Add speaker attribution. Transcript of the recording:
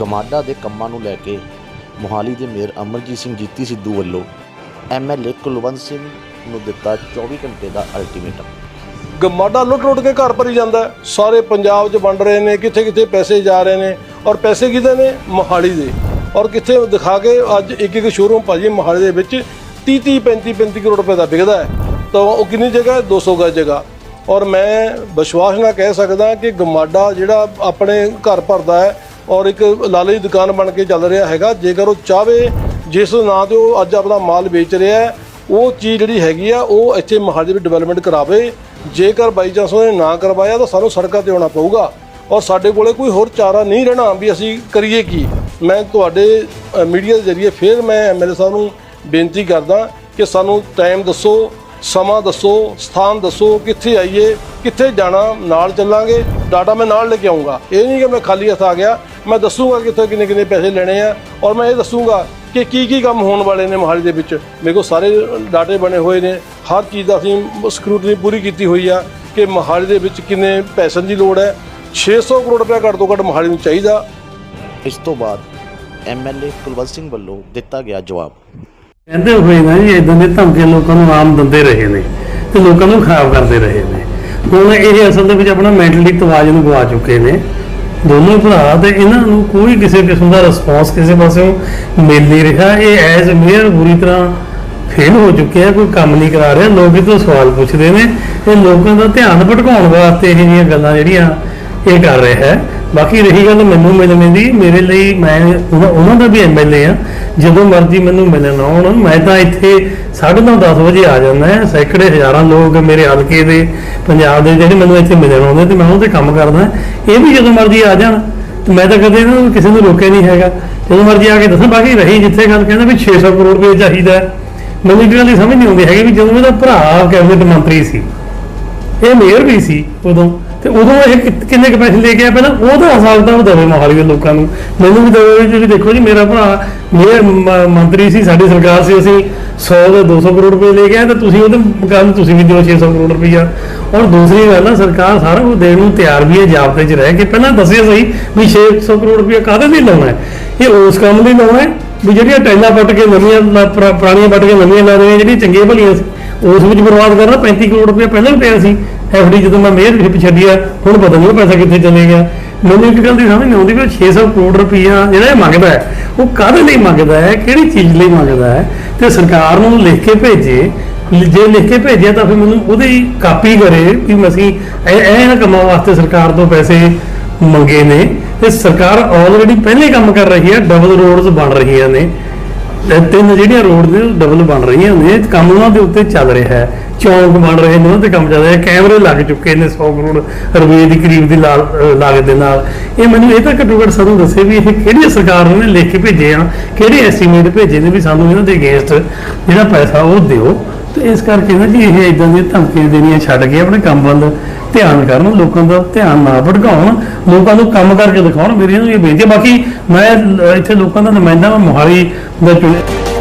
Speaker 1: ਗਮਾਡਾ ਦੇ ਕੰਮਾਂ ਨੂੰ ਲੈ ਕੇ ਮੋਹਾਲੀ ਦੇ ਮੇਅਰ ਅਮਰਜੀਤ ਸਿੰਘ ਜੀਤੀ ਸਿੱਧੂ ਵੱਲੋਂ ਐਮਐਲਏ ਕੁਲਵੰਤ ਸਿੰਘ ਨੂੰ ਦਿੱਤਾ 24 ਘੰਟੇ ਦਾ ਅਲਟੀਮੇਟਮ
Speaker 2: ਗਮਾਡਾ ਲੁੱਟ ਲੁੱਟ ਕੇ ਘਰ ਭਰੀ ਜਾਂਦਾ ਹੈ। ਸਾਰੇ ਪੰਜਾਬ 'ਚ ਵੰਡ ਰਹੇ ਨੇ, ਕਿੱਥੇ ਕਿੱਥੇ ਪੈਸੇ ਜਾ ਰਹੇ ਨੇ ਔਰ ਪੈਸੇ ਕਿਹਦੇ ਨੇ? ਮੋਹਾਲੀ ਦੇ। ਔਰ ਕਿੱਥੇ ਦਿਖਾ ਕੇ ਅੱਜ ਇੱਕ ਇੱਕ ਸ਼ੋਰੂਮ ਭਾਜੀ ਮੋਹਾਲੀ ਦੇ ਵਿੱਚ 30 30 35 35 ਕਰੋੜ ਰੁਪਏ ਦਾ ਵਿਕਦਾ ਹੈ। ਤਾਂ ਉਹ ਕਿੰਨੀ ਜਗ੍ਹਾ ਹੈ? 200 ਗਜ ਜਗ੍ਹਾ। ਔਰ ਮੈਂ ਵਿਸ਼ਵਾਸ ਨਾਲ ਕਹਿ ਸਕਦਾ ਕਿ ਗਮਾਡਾ ਜਿਹੜਾ ਆਪਣੇ ਘਰ ਭਰਦਾ ਹੈ ਔਰ ਇੱਕ ਲਾਲੇ ਦੀ ਦੁਕਾਨ ਬਣ ਕੇ ਚੱਲ ਰਿਹਾ ਹੈਗਾ। ਜੇਕਰ ਉਹ ਚਾਹਵੇ, ਜਿਸ ਨਾਂ ਤੇ ਉਹ ਅੱਜ ਆਪਣਾ ਮਾਲ ਵੇਚ ਰਿਹਾ ਹੈ, ਉਹ ਚੀਜ਼ ਜਿਹੜੀ ਹੈਗੀ ਆ, ਉਹ ਇੱਥੇ ਮੋਹਾਲੀ ਵਿੱਚ ਡਿਵੈਲਪਮੈਂਟ ਕਰਾਵੇ। ਜੇਕਰ ਬਾਈ ਚਾਂਸ ਉਹਨੇ ਨਾ ਕਰਵਾਇਆ, ਤਾਂ ਸਾਨੂੰ ਸੜਕਾਂ ਤੇ ਆਉਣਾ ਪਊਗਾ। ਔਰ ਸਾਡੇ ਕੋਲੇ ਕੋਈ ਹੋਰ ਚਾਰਾ ਨਹੀਂ ਰਹਿਣਾ ਵੀ ਅਸੀਂ ਕਰੀਏ ਕੀ? ਮੈਂ ਤੁਹਾਡੇ ਮੀਡੀਆ ਦੇ ਜ਼ਰੀਏ ਫਿਰ ਮੈਂ ਐਮਐਲਏ ਸਾਹਿਬ ਨੂੰ ਬੇਨਤੀ ਕਰਦਾ ਕਿ ਸਾਨੂੰ ਟਾਈਮ ਦੱਸੋ, ਸਮਾਂ ਦੱਸੋ, ਸਥਾਨ ਦੱਸੋ, ਕਿੱਥੇ ਆਈਏ, ਕਿੱਥੇ ਜਾਣਾ, ਨਾਲ ਚੱਲਾਂਗੇ। ਡਾਟਾ ਮੈਂ ਨਾਲ ਲੈ ਕੇ ਆਉਂਗਾ ਇਹ ਨਹੀਂ ਕਿ ਮੈਂ ਖਾਲੀ ਹੱਥ ਆ ਗਿਆ। ਮੈਂ ਦੱਸੂਗਾ ਕਿੱਥੇ ਕਿੰਨੇ ਕਿੰਨੇ ਪੈਸੇ ਲੈਣੇ ਆ ਔਰ ਮੈਂ ਇਹ ਦੱਸੂਗਾ ਕਿ ਕੀ ਕੀ ਕੰਮ ਹੋਣ ਵਾਲੇ ਨੇ ਮੋਹਾਲੀ ਦੇ ਵਿੱਚ। ਮੇਰੇ ਕੋਲ ਸਾਰੇ ਡਾਟੇ ਬਣੇ ਹੋਏ ਨੇ। ਹਰ ਚੀਜ਼ ਦਾ ਅਸੀਂ ਸਕਰੂਟਨੀ ਪੂਰੀ ਕੀਤੀ ਹੋਈ ਆ ਕਿ ਮੋਹਾਲੀ ਦੇ ਵਿੱਚ ਕਿੰਨੇ ਪੈਸੇ ਦੀ ਲੋੜ ਹੈ। 600 ਕਰੋੜ ਰੁਪਏ ਘੱਟ ਤੋਂ ਘੱਟ ਮੋਹਾਲੀ ਨੂੰ ਚਾਹੀਦਾ।
Speaker 1: ਇਸ ਤੋਂ ਬਾਅਦ ਐਮਐਲਏ ਕੁਲਵੰਤ ਸਿੰਘ ਵੱਲੋਂ ਦਿੱਤਾ ਗਿਆ ਜਵਾਬ।
Speaker 3: ਕਹਿੰਦੇ ਹੋਏ ਨਾ ਜੀ ਇਦਾਂ ਦੇ ਧਮਕੇ ਲੋਕਾਂ ਨੂੰ ਆਮ ਦਿੰਦੇ ਰਹੇ ਨੇ ਤੇ ਲੋਕਾਂ ਨੂੰ ਖਰਾਬ ਕਰਦੇ ਰਹੇ ਨੇ। ਹੁਣ ਇਹ ਅਸਲ ਦੇ ਵਿੱਚ ਆਪਣਾ ਮੈਂਟਲੀ ਤਵਾਜ਼ਨ ਗਵਾ ਚੁੱਕੇ ਨੇ। ਦੋਨੋਂ ਭਰਾ ਤੇ ਇਹਨਾਂ ਨੂੰ ਕੋਈ ਕਿਸੇ ਕਿਸਮ ਦਾ ਰਿਸਪੌਂਸ ਕਿਸੇ ਪਾਸਿਓਂ ਮਿਲ ਨਹੀਂ ਰਿਹਾ। ਇਹ ਐਜ਼ ਮੇਅਰ ਬੁਰੀ ਤਰ੍ਹਾਂ ਫੇਲ ਹੋ ਚੁੱਕਿਆ ਕੋਈ ਕੰਮ ਨਹੀਂ ਕਰਾ ਰਿਹਾ। ਲੋਕ ਇਹ ਤੋਂ ਸਵਾਲ ਪੁੱਛਦੇ ਨੇ। ਇਹ ਲੋਕਾਂ ਦਾ ਧਿਆਨ ਭਟਕਾਉਣ ਵਾਸਤੇ ਇਹ ਜਿਹੀਆਂ ਗੱਲਾਂ ਜਿਹੜੀਆਂ ਇਹ ਕਰ ਰਿਹਾ ਹੈ। ਬਾਕੀ ਰਹੀ ਗੱਲ ਮੈਨੂੰ ਮਿਲਣ ਦੀ ਮੇਰੇ ਲਈ ਮੈਂ ਉਹਨਾਂ ਉਹਨਾਂ ਦਾ ਵੀ ਐਮਐਲਏ ਆ। ਜਦੋਂ ਮਰਜ਼ੀ ਮੈਨੂੰ ਮਿਲਣ ਆਉਣ ਮੈਂ ਤਾਂ ਇੱਥੇ 9:30 10 ਵਜੇ ਆ ਜਾਂਦਾ ਹੈ। ਸੈਂਕੜੇ ਹਜ਼ਾਰਾਂ ਲੋਕ ਮੇਰੇ ਹਲਕੇ ਦੇ ਪੰਜਾਬ ਦੇ ਜਿਹੜੇ ਮੈਨੂੰ ਇੱਥੇ ਮਿਲਣ ਆਉਂਦੇ ਤੇ ਮੈਂ ਉਹਨਾਂ ਤੇ ਕੰਮ ਕਰਦਾ ਇਹ ਵੀ ਜਦੋਂ ਮਰਜ਼ੀ ਆ ਜਾਣ। ਤੇ ਮੈਂ ਤਾਂ ਕਦੇ ਇਹਨਾਂ ਨੂੰ ਕਿਸੇ ਨੂੰ ਰੋਕਿਆ ਨਹੀਂ ਹੈਗਾ। ਜਦੋਂ ਮਰਜ਼ੀ ਆ ਕੇ ਦੱਸਾਂ ਬਾਕੀ ਰਹੀ ਜਿੱਥੇ ਗੱਲ ਕਹਿੰਦਾ ਵੀ 600 ਕਰੋੜ ਰੁਪਏ ਚਾਹੀਦਾ ਹੈ, ਮੈਨੂੰ ਇੱਕ ਗੱਲ ਦੀ ਸਮਝ ਨਹੀਂ ਆਉਂਦੀ ਹੈਗੀ ਵੀ ਜਦੋਂ ਇਹਦਾ ਭਰਾ ਕੈਬਨਿਟ ਮੰਤਰੀ ਸੀ ਇਹ ਮੇਅਰ ਵੀ ਸੀ ਉਦੋਂ। ਤੇ ਉਦੋਂ ਇਹ ਕਿ- ਕਿੰਨੇ ਕੁ ਪੈਸੇ ਲੈ ਕੇ ਆਇਆ ਪਹਿਲਾਂ? ਉਹਦਾ ਹਿਸਾਬ ਤਾਂ ਉਹ ਦੇਵੇ ਮੋਹਾਲੀ ਦੇ ਲੋਕਾਂ ਨੂੰ। ਮੈਨੂੰ ਵੀ ਦੇਵੇ ਜੀ ਦੇਖੋ ਜੀ, ਮੇਰਾ ਭਰਾ, ਮੇਅਰ ਮ- ਮੰਤਰੀ ਸੀ, ਸਾਡੀ ਸਰਕਾਰ ਸੀ, ਅਸੀਂ 100 ਦੇ 200 ਕਰੋੜ ਰੁਪਏ ਲੈ ਕੇ ਆਏ ਤਾਂ ਤੁਸੀਂ ਉਹਦੇ ਮੁਕਾਬਲੇ ਤੁਸੀਂ ਵੀ ਦਿਓ 600 ਕਰੋੜ ਰੁਪਈਆ। ਔਰ ਦੂਸਰੀ ਗੱਲ ਆ, ਸਰਕਾਰ ਸਾਰਾ ਕੁਝ ਦੇਣ ਨੂੰ ਤਿਆਰ ਵੀ ਹੈ, ਜਾਬਤੇ 'ਚ ਰਹਿ ਕੇ। ਪਹਿਲਾਂ ਦੱਸਿਆ ਸਹੀ ਵੀ 600 ਕਰੋੜ ਰੁਪਈਆ ਕਾਹਦੇ ਲਈ ਲਾਉਣਾ ਹੈ? ਇਹ ਉਸ ਕੰਮ ਲਈ ਲਾਉਣਾ ਹੈ ਵੀ ਜਿਹੜੀਆਂ ਟਾਈਲਾਂ ਪੱਟ ਕੇ ਨਵੀਆਂ ਲਾ- ਪੁਰਾ- ਪੁਰਾਣੀਆਂ ਪੱਟ ਕੇ ਨਵੀਆਂ ਲਾ ਦੇਣੀਆਂ ਜਿਹੜੀਆਂ ਚੰਗੀਆਂ ਭਲੀਆਂ ਸੀ, ਉਸ ਵਿੱਚ ਬਰਬਾਦ ਕਰਨਾ 35 ਕਰੋੜ ਰੁਪਏ ਪਹਿਲਾਂ ਵੀ ਪਿਆ ਸੀ। ਐਫਡੀ ਜਦੋਂ ਮੈਂ ਮੇਅਰ ਹਿੱਪ ਛੱਡਿਆ ਹੁਣ ਪਤਾ ਨਹੀਂ ਉਹ ਪੈਸਾ ਕਿੱਥੇ ਚਲੇ ਗਿਆ। ਮੈਨੂੰ ਇੱਕ ਗੱਲ ਦੀ ਸਮਝ ਨਹੀਂ ਆਉਂਦੀ ਵੀ ਉਹ 600 ਕਰੋੜ ਰੁਪਈਆ ਜਿਹੜਾ ਇਹ ਮੰਗਦਾ ਹੈ, ਉਹ ਕਾਹਦੇ ਲਈ ਮੰਗਦਾ ਹੈ, ਕਿਹੜੀ ਚੀਜ਼ ਲਈ ਮੰਗਦਾ ਹੈ? ਤੇ ਸਰਕਾਰ ਨੂੰ ਲਿਖ ਕੇ ਭੇਜੇ, ਜੇ ਲਿਖ ਕੇ ਭੇਜਿਆ ਤਾਂ ਫਿਰ ਮੈਨੂੰ ਉਹਦੀ ਕਾਪੀ ਕਰੇ ਵੀ ਅਸੀਂ ਇਹ ਇਹ ਕੰਮਾਂ ਵਾਸਤੇ ਸਰਕਾਰ ਤੋਂ ਪੈਸੇ ਮੰਗੇ ਨੇ। ਤੇ ਸਰਕਾਰ ਆਲਰੇਡੀ ਪਹਿਲੇ ਕੰਮ ਕਰ ਰਹੀ ਹੈ ਡਬਲ ਰੋਡਸ ਬਣ ਰਹੀਆਂ ਨੇ। ਤਿੰਨ ਜਿਹੜੀਆਂ ਰੋਡ ਦੇ ਡਬਲ ਬਣ ਰਹੀਆਂ ਨੇ, ਕੰਮ ਉਹਨਾਂ ਦੇ ਉੱਤੇ ਚੱਲ ਰਿਹਾ ਹੈ। ਚੌਂਕ ਬਣ ਰਹੇ ਨੇ, ਉਹਨਾਂ ਤੇ ਕੰਮ ਚੱਲ ਰਿਹਾ ਕੈਮਰੇ ਲੱਗ ਚੁੱਕੇ ਨੇ 100 ਕਰੋੜ ਰੁਪਏ ਦੀ ਕਰੀਬ ਦੀ ਲਾਗਤ ਦੇ ਨਾਲ। ਇਹ ਮੈਨੂੰ ਇਹ ਤਾਂ ਘੱਟੋ ਘੱਟ ਸਾਨੂੰ ਦੱਸੇ ਵੀ ਇਹ ਕਿਹੜੀ ਸਰਕਾਰ ਨੇ ਲਿਖ ਕੇ ਭੇਜੇ ਆ, ਕਿਹੜੇ ਐਸਟੀਮੇਟ ਭੇਜੇ ਨੇ ਵੀ ਸਾਨੂੰ ਇਹਨਾਂ ਦੇ ਅਗੇਂਸਟ ਜਿਹੜਾ ਪੈਸਾ ਉਹ ਦਿਓ। ਤੇ ਇਸ ਕਰਕੇ ਨਾ ਜੀ ਇਹ ਇਦਾਂ ਦੀਆਂ ਧਮਕੀਆਂ ਦੇਣੀਆਂ ਛੱਡ ਕੇ ਆਪਣੇ ਕੰਮ ਵੱਲ ਧਿਆਨ ਕਰਨ, ਲੋਕਾਂ ਦਾ ਧਿਆਨ ਨਾ ਭਟਕਾਉਣ ਲੋਕਾਂ ਨੂੰ ਕੰਮ ਕਰਕੇ ਦਿਖਾਉਣ ਮੇਰੀ ਇਹਨੂੰ ਇਹ ਬੇਨਤੀ ਬਾਕੀ ਮੈਂ ਇੱਥੇ ਲੋਕਾਂ ਦਾ ਨੁਮਾਇੰਦਾ ਮੈਂ ਮੋਹਾਲੀ ਦਾ ਚੁਣਿਆ।